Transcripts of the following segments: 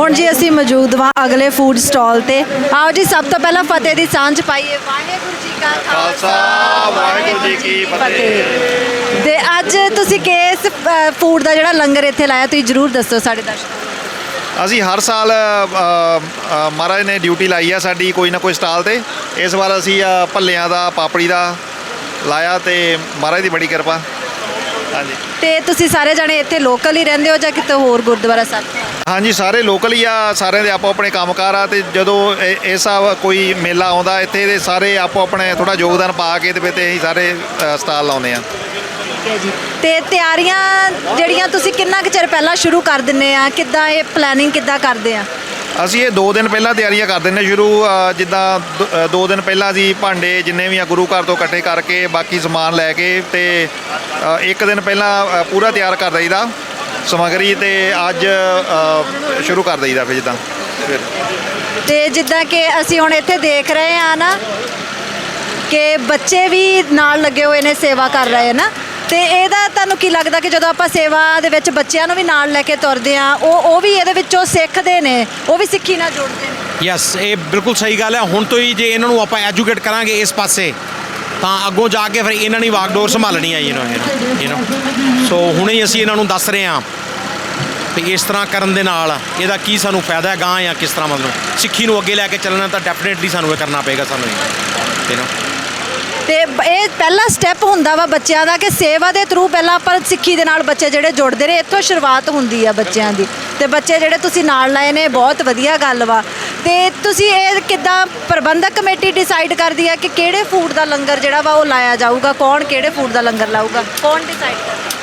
ਹੁਣ ਜੀ ਅਸੀਂ ਮੌਜੂਦ ਵਾਂ ਅਗਲੇ ਫੂਡ ਸਟਾਲ ਤੇ। ਆਓ ਜੀ, ਸਭ ਤੋਂ ਪਹਿਲਾਂ ਫਤਿਹ ਦੀ ਸਾਂਝ ਪਾਈਏ। ਵਾਹਿਗੁਰੂ ਜੀ ਕਾ ਖਾਲਸਾ, ਵਾਹਿਗੁਰੂ ਜੀ ਕੀ ਫਤਿਹ। ਤੇ ਅੱਜ ਤੁਸੀਂ ਕਿਸ ਫੂਡ ਦਾ ਜਿਹੜਾ ਲੰਗਰ ਇੱਥੇ ਲਾਇਆ, ਤੁਸੀਂ ਜਰੂਰ ਦੱਸੋ ਸਾਡੇ ਦਰਸ਼ਕਾਂ ਅਸੀਂ ਹਰ ਸਾਲ ਮਹਾਰਾਜ ਨੇ ਡਿਊਟੀ ਲਾਈ ਆ ਸਾਡੀ ਕੋਈ ਨਾ ਕੋਈ ਸਟਾਲ ਤੇ। ਇਸ ਵਾਰ ਅਸੀਂ ਭੱਲਿਆਂ ਦਾ, ਪਾਪੜੀ ਦਾ ਲਾਇਆ ਤੇ ਮਹਾਰਾਜ ਦੀ ਬੜੀ ਕਿਰਪਾ। ਹਾਂਜੀ। ਤੇ ਤੁਸੀਂ ਸਾਰੇ ਜਣੇ ਇੱਥੇ ਲੋਕਲ ਹੀ ਰਹਿੰਦੇ ਹੋ ਜਾਂ ਕਿਤੇ ਹੋਰ ਗੁਰਦੁਆਰਾ ਸਾਹਿਬ? ਹਾਂਜੀ ਸਾਰੇ ਲੋਕਲ ਹੀ ਆ ਸਾਰਿਆਂ ਦੇ ਆਪੋ ਆਪਣੇ ਕੰਮਕਾਰ ਆ ਤੇ ਜਦੋਂ ਇਹ- ਇਹ ਸਭ ਕੋਈ ਮੇਲਾ ਆਉਂਦਾ ਇੱਥੇ ਦੇ ਸਾਰੇ ਆਪੋ ਆਪਣੇ ਥੋੜਾ ਯੋਗਦਾਨ ਪਾ ਕੇ ਤੇ ਫਿਰ ਤੇ ਅਸੀਂ ਸਾਰੇ ਅ, ਸਟਾਲ ਲਾਉਂਦੇ ਆ ਠੀਕ ਹੈ ਜੀ। ਤੇ ਤਿਆਰੀਆਂ ਜਿਹੜੀਆਂ ਤੁਸੀਂ ਕਿੰਨਾ ਕੁ ਚਿਰ ਪਹਿਲਾਂ ਸ਼ੁਰੂ ਕਰ ਦਿੰਨੇ ਆ? ਕਿੱਦਾਂ ਇਹ ਪਲੈਨਿੰਗ ਕਿੱਦਾਂ ਕਰਦੇ ਆ? ਅਸੀਂ ਇਹ 2 ਦਿਨ ਪਹਿਲਾਂ ਤਿਆਰੀਆਂ ਕਰ ਦਿੰਦੇ ਸ਼ੁਰੂ ਅ, ਜਿੱਦਾਂ 2 ਦਿਨ ਪਹਿਲਾਂ ਅਸੀਂ ਭਾਂਡੇ ਜਿੰਨੇ ਵੀ ਆ ਗੁਰੂ ਘਰ ਤੋਂ ਇਕੱਠੇ ਕਰਕੇ ਬਾਕੀ ਸਮਾਨ ਲੈ ਕੇ ਤੇ ਇੱਕ ਦਿਨ ਪਹਿਲਾਂ ਪੂਰਾ ਤਿਆਰ ਕਰ ਦਈਦਾ। ਸਮੱਗਰੀ ਤੇ ਅੱਜ ਸ਼ੁਰੂ ਕਰ ਦਈਦਾ ਫਿਰ ਜਿੱਦਾਂ। ਫਿਰ। ਤੇ ਜਿੱਦਾਂ ਕਿ ਅਸੀਂ ਹੁਣ ਇੱਥੇ ਦੇਖ ਰਹੇ ਆ ਨਾ ਕਿ ਬੱਚੇ ਵੀ ਨਾਲ ਲੱਗੇ ਹੋਏ ਨੇ ਸੇਵਾ ਕਰ ਰਹੇ ਨਾ। ਤੇ ਇਹਦਾ ਤੁਹਾਨੂੰ ਕੀ ਲੱਗਦਾ ਕਿ ਜਦੋਂ ਆਪਾਂ ਸੇਵਾ ਦੇ ਵਿੱਚ ਬੱਚਿਆਂ ਨੂੰ ਵੀ ਨਾਲ ਲੈ ਕੇ ਤੁਰਦੇ ਆ ਉਹ ਉਹ ਵੀ ਇਹਦੇ ਵਿੱਚੋਂ ਸਿੱਖਦੇ ਨੇ ਉਹ ਵੀ ਸਿੱਖੀ ਨਾਲ ਜੁੜਦੇ ਨੇ ਯੈਸ ਇਹ ਬਿਲਕੁਲ ਸਹੀ ਗੱਲ ਹੈ ਹੁਣ ਤੋਂ ਹੀ ਜੇ ਇਹਨਾਂ ਨੂੰ ਆਪਾਂ ਐਜੂਕੇਟ ਕਰਾਂਗੇ ਇਸ ਪਾਸੇ ਤਾਂ ਅੱਗੋਂ ਜਾ ਕੇ ਫਿਰ ਇਹਨਾਂ ਨੇ ਵਾਗਡੋਰ ਸੰਭਾਲਣੀ ਆ ਯੂ نو ਯੂ نو ਸੋ ਹੁਣੇ ਹੀ ਅਸੀਂ ਇਹਨਾਂ ਨੂੰ ਦੱਸ ਰਹੇ ਹਾਂ ਵੀ ਇਸ ਤਰ੍ਹਾਂ ਕਰਨ ਦੇ ਨਾਲ ਇਹਦਾ ਕੀ ਸਾਨੂੰ ਫਾਇਦਾ ਹੈ ਗਾਂ ਜਾਂ ਕਿਸ ਤਰ੍ਹਾਂ ਮਤਲਬ ਸਿੱਖੀ ਨੂੰ ਅੱਗੇ ਲੈ ਕੇ ਚੱਲਣਾ ਤਾਂ ਡੈਫੀਨੇਟਲੀ ਸਾਨੂੰ ਇਹ ਕਰਨਾ ਪਏਗਾ ਸਾਨੂੰ ਯੂ نو ਤੇ ਬ- ਇਹ ਪਹਿਲਾ ਸਟੈਪ ਹੁੰਦਾ ਵਾ ਬੱਚਿਆਂ ਦਾ ਕਿ ਸੇਵਾ ਦੇ ਥਰੂ ਪਹਿਲਾਂ ਆਪਾਂ ਸਿੱਖੀ ਦੇ ਨਾਲ ਬੱਚੇ ਜਿਹੜੇ ਜੁੜਦੇ ਨੇ ਇੱਥੋਂ ਸ਼ੁਰੂਆਤ ਹੁੰਦੀ ਆ ਬੱਚਿਆਂ ਦੀ। ਤੇ ਬੱਚੇ ਜਿਹੜੇ ਤੁਸੀਂ ਨਾਲ ਲਾਏ ਨੇ ਬਹੁਤ ਵਧੀਆ ਗੱਲ ਵਾ। ਤੇ ਤੁਸੀਂ ਇਹ ਕਿੱਦਾਂ ਪ੍ਰਬੰਧਕ ਕਮੇਟੀ ਡਿਸਾਈਡ ਕਰਦੀ ਆ ਕਿ ਕਿਹੜੇ ਫੂਡ ਦਾ ਲੰਗਰ ਜਿਹੜਾ ਵਾ ਉਹ ਲਾਇਆ ਜਾਊਗਾ ਕੌਣ ਕਿਹੜੇ ਫੂਡ ਦਾ ਲੰਗਰ ਲਾਊਗਾ ਕੌਣ ਡਿਸਾਈਡ ਕਰਦਾ?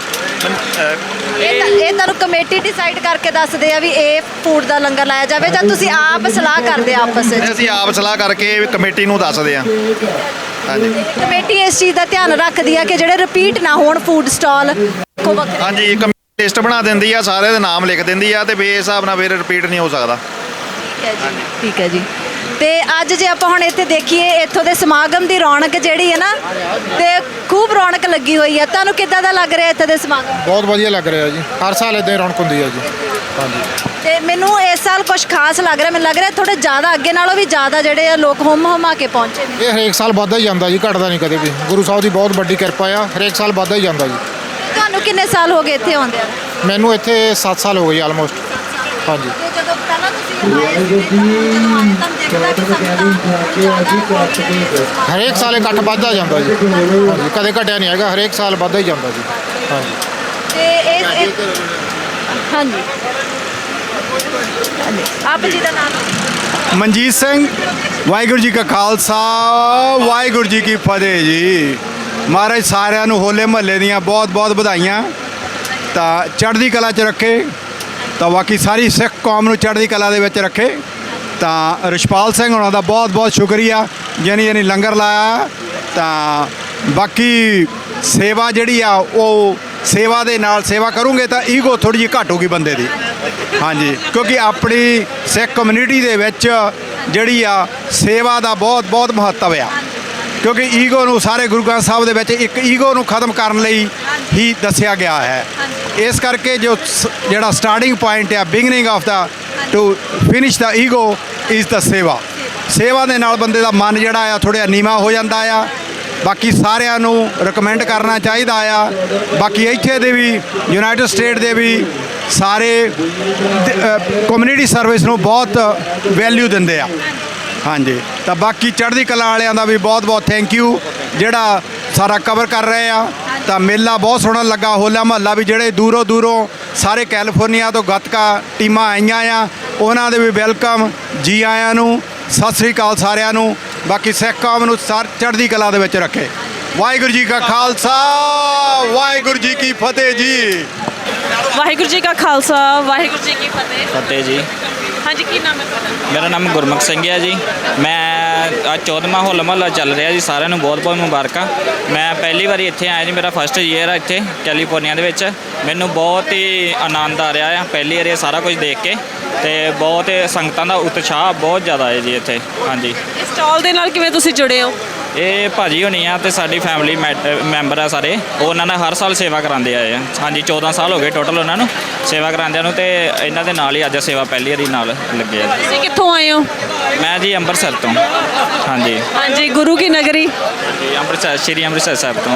ਇਹ ਤਾਂ ਇਹ ਤੁਹਾਨੂੰ ਕਮੇਟੀ ਡਿਸਾਈਡ ਕਰਕੇ ਦੱਸਦੇ ਆ ਵੀ ਇਹ ਫੂਡ ਦਾ ਲੰਗਰ ਲਾਇਆ ਜਾਵੇ ਜਾਂ ਤੁਸੀਂ ਆਪ ਸਲਾਹ ਕਰਦੇ ਆ ਆਪਸ ਵਿੱਚ? ਅਸੀਂ ਆਪ ਸਲਾਹ ਕਰਕੇ ਕਮੇਟੀ ਨੂੰ ਦੱਸਦੇ ਆ। ਹਾਂਜੀ। ਕਮੇਟੀ ਇਸ ਚੀਜ਼ ਦਾ ਧਿਆਨ ਰੱਖਦੀ ਆ ਕਿ ਜਿਹੜੇ ਰਿਪੀਟ ਨਾ ਹੋਣ ਫੂਡ ਸਟਾਲ ਵੱਖਰੇ ਹਾਂਜੀ ਕਮੇਟੀ ਲਿਸਟ ਬਣਾ ਦਿੰਦੀ ਆ ਸਾਰਿਆਂ ਦੇ ਨਾਮ ਲਿਖ ਦਿੰਦੀ ਆ ਤੇ ਬੇ ਹਿਸਾਬ ਨਾਲ ਫਿਰ ਰਿਪੀਟ ਨਹੀਂ ਹੋ ਸਕਦਾ। ਠੀਕ ਹੈ ਜੀ ਠੀਕ ਹੈ ਜੀ। ਤੇ ਅੱਜ ਜੇ ਆਪਾਂ ਹੁਣ ਇੱਥੇ ਦੇਖੀਏ ਇੱਥੋਂ ਦੇ ਸਮਾਗਮ ਦੀ ਰੌਣਕ ਜਿਹੜੀ ਹੈ ਨਾ ਤੇ ਖੂਬ ਰੌਣਕ ਲੱਗੀ ਹੋਈ ਹੈ। ਤੁਹਾਨੂੰ ਕਿੱਦਾਂ ਦਾ ਲੱਗ ਰਿਹਾ ਇੱਥੇ ਦੇ ਸਮਾਗਮ? ਬਹੁਤ ਵਧੀਆ ਲੱਗ ਰਿਹਾ ਜੀ। ਹਰ ਸਾਲ ਇਦਾਂ ਹੀ ਰੌਣਕ ਹੁੰਦੀ ਹੈ ਜੀ। ਤੇ ਮੈਨੂੰ ਇਸ ਸਾਲ ਕੁਝ ਖਾਸ ਲੱਗ ਰਿਹਾ ਮੈਨੂੰ ਲੱਗ ਰਿਹਾ ਥੋੜੇ ਜ਼ਿਆਦਾ ਅੱਗੇ ਨਾਲੋਂ ਵੀ ਜ਼ਿਆਦਾ ਜਿਹੜੇ ਆ ਲੋਕ ਹੁਮ ਹੁਮਾ ਕੇ ਪਹੁੰਚੇ ਨੇ। ਇਹ ਹਰੇਕ ਸਾਲ ਵੱਧਦਾ ਹੀ ਜਾਂਦਾ ਜੀ ਘਟਦਾ ਨਹੀਂ ਕਦੇ ਵੀ। ਗੁਰੂ ਸਾਹਿਬ ਦੀ ਬਹੁਤ ਵੱਡੀ ਕਿਰਪਾ ਆ ਹਰੇਕ ਸਾਲ ਵੱਧਦਾ ਹੀ ਜਾਂਦਾ ਜੀ। ਤੁਹਾਨੂੰ ਕਿੰਨੇ ਸਾਲ ਹੋ ਗਏ ਇੱਥੇ ਆਉਂਦੇ ਆ ਮੈਨੂੰ ਇੱਥੇ 7 ਸਾਲ ਹੋ ਗਏ ਆਲਮੋਸਟ ਹਾਂਜੀ। ਤੇ ਜਦੋਂ ਪਹਿਲਾਂ ਤੁਸੀਂ ਆਏ ਸੀ ਜਦੋਂ ਆਏ ਤਾਂ ਦੇਖਦਾ ਕਿ ਸੰਗਤਾਂ ਜ਼ਿਆਦਾ ਹਰੇਕ ਸਾਲ ਇਹ ਇਕੱਠ ਵੱਧਦਾ ਜਾਂਦਾ ਜੀ। ਹਾਂਜੀ ਕਦੇ ਘਟਿਆ ਨਹੀਂ ਹੈਗਾ ਹਰੇਕ ਸਾਲ ਵੱਧਦਾ ਹੀ ਜਾਂਦਾ ਜੀ। ਹਾਂਜੀ। ਤੇ ਇਹ ਇਹ- ਹਾਂਜੀ। ਹਾਂਜੀ। ਆਪ ਜੀ ਦਾ ਨਾਮ? ਮਨਜੀਤ ਸਿੰਘ, ਵਾਹਿਗੁਰੂ ਜੀ ਕਾ ਖਾਲਸਾ, ਵਾਹਿਗੁਰੂ ਜੀ ਕੀ ਫਤਿਹ ਜੀ। ਮਹਾਰਾਜ ਸਾਰਿਆਂ ਨੂੰ ਹੋਲੇ ਮਹੱਲੇ ਦੀਆਂ ਬਹੁਤ ਬਹੁਤ ਵਧਾਈਆਂ। ਤਾਂ ਚੜ੍ਹਦੀ ਕਲਾ 'ਚ ਰੱਖੇ। ਤਾਂ ਬਾਕੀ ਸਾਰੀ ਸਿੱਖ ਕੌਮ ਨੂੰ ਚੜ੍ਹਦੀ ਕਲਾ ਦੇ ਵਿੱਚ ਰੱਖੇ। ਤਾਂ ਰਿਸ਼ਪਾਲ ਸਿੰਘ ਉਹਨਾਂ ਦਾ ਬਹੁਤ ਬਹੁਤ ਸ਼ੁਕਰੀਆ। ਜਿਹਨੇ ਜਿਹਨੇ ਲੰਗਰ ਲਾਇਆ। ਤਾਂ ਬਾਕੀ ਸੇਵਾ ਜਿਹੜੀ ਆ, ਉਹ ਸੇਵਾ ਦੇ ਨਾਲ ਸੇਵਾ ਕਰੂੰਗੇ ਤਾਂ ਈਗੋ ਥੋੜੀ ਜਿਹੀ ਘੱਟ ਹੋਊਗੀ ਬੰਦੇ ਦੀ। ਹਾਂਜੀ, ਕਿਉਂਕਿ ਆਪਣੀ ਸਿੱਖ ਕਮਿਊਨਿਟੀ ਦੇ ਵਿੱਚ ਜਿਹੜੀ ਆ ਸੇਵਾ ਦਾ ਬਹੁਤ ਬਹੁਤ ਮਹੱਤਵ ਆ। ਕਿਉਂਕਿ ਈਗੋ ਨੂੰ ਸਾਰੇ ਗੁਰੂ ਗ੍ਰੰਥ ਸਾਹਿਬ ਦੇ ਵਿੱਚ ਇੱਕ ਈਗੋ ਨੂੰ ਖਤਮ ਕਰਨ ਲਈ ਹੀ ਦੱਸਿਆ ਗਿਆ ਹੈ। ਇਸ ਕਰਕੇ ਜੋ ਸ- ਜਿਹੜਾ ਸਟਾਰਟਿੰਗ ਪੁਆਇੰਟ ਆ beginning of the to finish the ego is the seva. ਸੇਵਾ ਦੇ ਨਾਲ ਬੰਦੇ ਦਾ ਮਨ ਜਿਹੜਾ ਆ, ਥੋੜ੍ਹਾ ਨੀਵਾ ਹੋ ਜਾਂਦਾ ਆ। ਬਾਕੀ ਸਾਰਿਆਂ ਨੂੰ ਰეკਮੈਂਡ ਕਰਨਾ ਚਾਹੀਦਾ ਆ। ਬਾਕੀ ਇੱਥੇ ਦੇ ਵੀ ਯੂਨਾਈਟਿਡ ਸਟੇਟ ਦੇ ਵੀ ਸਾਰੇ ਕਮਿਊਨਿਟੀ ਸਰਵਿਸ ਨੂੰ ਬਹੁਤ ਵੈਲਿਊ ਦਿੰਦੇ ਆ। ਹਾਂਜੀ। ਤਾਂ ਬਾਕੀ ਚੜ੍ਹਦੀ ਕਲਾ ਵਾਲਿਆਂ ਦਾ ਵੀ ਬਹੁਤ ਬਹੁਤ ਥੈਂਕ ਯੂ ਜਿਹੜਾ ਸਾਰਾ ਕਵਰ ਕਰ ਰਹੇ ਆ, ਤਾਂ ਮੇਲਾ ਬਹੁਤ ਸੋਹਣਾ ਲੱਗਾ। ਹੋਲਾ ਮਹੱਲਾ ਵੀ ਜਿਹੜੇ ਦੂਰੋਂ ਦੂਰੋਂ ਸਾਰੇ ਕੈਲੀਫੋਰਨੀਆ ਤੋਂ ਗੱਤਕਾ ਟੀਮਾਂ ਆਈਆਂ ਆ, ਉਹਨਾਂ ਦੇ ਵੀ ਵੈਲਕਮ ਜੀ ਆਇਆਂ ਨੂੰ। ਸਤਿ ਸ੍ਰੀ ਅਕਾਲ ਸਾਰਿਆਂ ਨੂੰ। ਬਾਕੀ ਸਿੱਖ ਕੌਮ ਨੂੰ ਸਾਰ ਚੜ੍ਹਦੀ ਕਲਾ ਦੇ ਵਿੱਚ ਰੱਖੇ। ਵਾਹਿਗੁਰੂ ਜੀ ਕਾ ਖਾਲਸਾ ਵਾਹਿਗੁਰੂ ਜੀ ਕੀ ਫਤਿਹ ਜੀ। ਵਾਹਿਗੁਰੂ ਜੀ ਕਾ ਖਾਲਸਾ ਵਾਹਿਗੁਰੂ ਜੀ ਕੀ ਫਤਿਹ। ਫਤਿਹ ਜੀ। ਹਾਂਜੀ ਕੀ ਨਾਮ ਹੈ ਤੁਹਾਡਾ? ਮੇਰਾ ਨਾਮ ਗੁਰਮੁਖ ਸਿੰਘ ਹੈ ਜੀ। ਮੈਂ ਅੱਜ 14ਵਾਂ ਹੋਲਾ ਮਹੱਲਾ ਚੱਲ ਰਿਹਾ ਜੀ ਸਾਰਿਆਂ ਨੂੰ ਬਹੁਤ ਬਹੁਤ ਮੁਬਾਰਕਾਂ। ਮੈਂ ਪਹਿਲੀ ਵਾਰੀ ਇੱਥੇ ਆਇਆ ਜੀ ਮੇਰਾ ਫਸਟ ਈਅਰ ਆ ਇੱਥੇ ਕੈਲੀਫੋਰਨੀਆ ਦੇ ਵਿੱਚ। ਮੈਨੂੰ ਬਹੁਤ ਹੀ ਆਨੰਦ ਆ ਰਿਹਾ ਆ ਪਹਿਲੀ ਵਾਰੀ ਇਹ ਸਾਰਾ ਕੁਝ ਦੇਖ ਕੇ। ਤੇ ਬਹੁਤ ਸੰਗਤਾਂ ਦਾ ਉਤਸ਼ਾਹ ਬਹੁਤ ਜ਼ਿਆਦਾ ਹੈ ਜੀ ਇੱਥੇ। ਹਾਂਜੀ। ਸਟਾਲ ਦੇ ਨਾਲ ਕਿਵੇਂ ਤੁਸੀਂ ਜੁੜੇ ਹੋ? ਇਹ ਭਾਜੀ ਹੋਣੀ ਆ ਤੇ ਸਾਡੀ ਫੈਮਿਲੀ ਮੈਂਬਰ ਆ ਸਾਰੇ। ਉਹ ਉਹਨਾਂ ਨਾਲ ਹਰ ਸਾਲ ਸੇਵਾ ਕਰਾਉਂਦੇ ਆਏ ਆ। ਹਾਂਜੀ 14 ਸਾਲ ਹੋ ਗਏ ਟੋਟਲ ਉਹਨਾਂ ਨੂੰ ਸੇਵਾ ਕਰਾਉਂਦਿਆਂ ਨੂੰ ਤੇ ਇਹਨਾਂ ਦੇ ਨਾਲ ਹੀ ਅੱਜ ਸੇਵਾ ਪਹਿਲੀ ਵਾਰੀ ਨਾਲ ਲੱਗੇ ਆ। ਤੁਸੀਂ ਕਿੱਥੋਂ ਆਏ ਹੋ? ਮੈਂ ਜੀ ਅੰਮ੍ਰਿਤਸਰ ਤੋਂ। ਹਾਂਜੀ। ਹਾਂਜੀ ਗੁਰੂ ਕੀ ਨਗਰੀ? ਜੀ ਅੰਮ੍ਰਿਤਸਰ ਸ਼੍ਰੀ ਅੰਮ੍ਰਿਤਸਰ ਸਾਹਿਬ ਤੋਂ।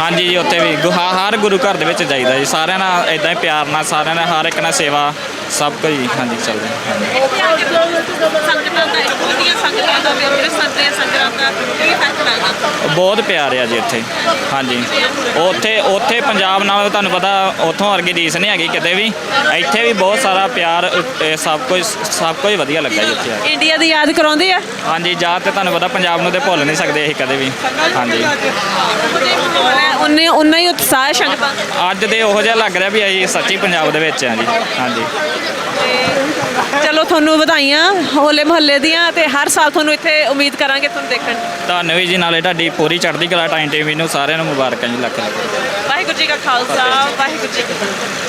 ਹਾਂਜੀ। ਜੀ ਉੱਥੇ ਵੀ ਗੁਹਾ ਹਰ ਗੁਰੂ ਘਰ ਦੇ ਵਿੱਚ ਜਾਈਦਾ ਜੀ। ਸਾਰਿਆਂ ਨਾਲ ਇਦਾਂ ਹੀ ਪਿਆਰ ਨਾਲ ਸਾਰਿਆਂ ਨਾਲ ਹਰ ਇੱਕ ਨਾਲ ਸੇਵਾ ਸਭ ਕੁਝ ਹੀ ਹਾਂਜੀ ਚੱਲਦਾ ਹਾਂਜੀ। ਸੰਗਤਾਂ ਦਾ ਇੱਥੋਂ ਦੀਆਂ ਸੰਗਤਾਂ ਦਾ ਵੀ ਅੰਮ੍ਰਿਤਸਰ ਦੀਆਂ ਸੰਗਤਾਂ ਦਾ ਕੀ ਫ਼ਰਕ ਲੱਗਦਾ ਬਹੁਤ ਪਿਆਰ ਆ ਜੀ ਇੱਥੇ ਹਾਂਜੀ। ਉੱਥੇ ਉੱਥੇ ਪੰਜਾਬ ਨਾਲ ਤੁਹਾਨੂੰ ਪਤਾ ਉੱਥੋਂ ਵਰਗੀ ਰੀਸ ਨਹੀਂ ਹੈਗੀ ਕਿਤੇ ਵੀ। ਇੱਥੇ ਵੀ ਬਹੁਤ ਸਾਰਾ ਪਿਆਰ ਇਹ ਸਭ ਕੁਝ ਸਭ ਕੁਝ ਵਧੀਆ ਲੱਗਾ ਜੀ ਇੱਥੇ ਆ ਕੇ। ਇੰਡੀਆ ਦੀ ਯਾਦ ਕਰਾਉਂਦੇ ਆ? ਹਾਂਜੀ ਯਾਦ ਤੇ ਤੁਹਾਨੂੰ ਪਤਾ ਪੰਜਾਬ ਨੂੰ ਤੇ ਭੁੱਲ ਨਹੀਂ ਸਕਦੇ ਅਸੀਂ ਕਦੇ ਵੀ ਹਾਂਜੀ। ਉਹਨੇ ਉਨਾ ਹੀ ਉਤਸ਼ਾਹ ਹੈ ਸੰਗਤਾਂ ਅੱਜ ਦੇ ਉਹੋ ਜਿਹਾ ਲੱਗ ਰਿਹਾ ਵੀ ਅਸੀਂ ਸੱਚੀ ਪੰਜਾਬ ਦੇ ਵਿੱਚ ਆ ਜੀ ਹਾਂਜੀ। ਚਲੋ ਤੁਹਾਨੂੰ ਵਧਾਈਆਂ ਹੋਲੇ ਮਹੱਲੇ ਦੀਆਂ ਤੇ ਹਰ ਸਾਲ ਤੁਹਾਨੂੰ ਇੱਥੇ ਉਮੀਦ ਕਰਾਂਗੇ ਤੁਹਾਨੂੰ ਦੇਖਣ ਤੁਹਾਨੂੰ ਵੀ ਜੀ ਨਾਲੇ ਤੁਹਾਡੀ ਪੂਰੀ ਚੜ੍ਹਦੀ ਕਲਾ ਟਾਈਮ ਟੀਵੀ ਨੂੰ ਸਾਰਿਆਂ ਨੂੰ ਮੁਬਾਰਕਾਂ ਜੀ ਲੱਖ ਲੱਖ। ਵਾਹਿਗੁਰੂ ਜੀ ਕਾ ਖਾਲਸਾ ਵਾਹਿਗੁਰੂ ਜੀ ਕੀ ਫਤਿਹ।